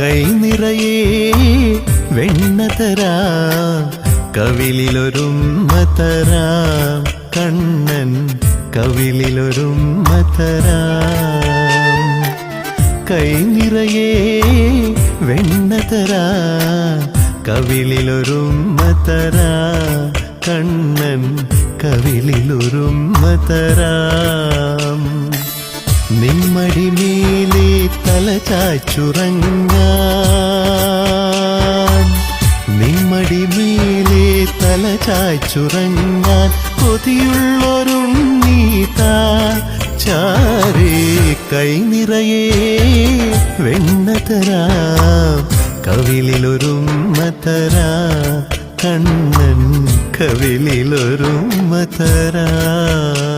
കൈ നിറയെ വെണ്ണ തരാം കവിളിലൊരുമ്മ തരാം കണ്ണൻ കവിളിലൊരുമ്മ തരാം. കൈ നിറയെ വെണ്ണ തരാം കവിളിലൊരുമ്മ തരാം കണ്ണൻ കവിളിലൊരുമ്മ തരാം. നിമ്മടി മേലെ തല ചാച്ചുറങ്ങാൻ നിമ്മടി തല ചാച്ചുറങ്ങാൻ കൊതിയുള്ളൊരുണ്ണീതാ ചാരേ കൈ നിറയെ വെണ്ണ തരാം. കവിളിലൊരുമ്മ തരാം. കണ്ണൻ കവിളിലൊരുമ്മ തരാം.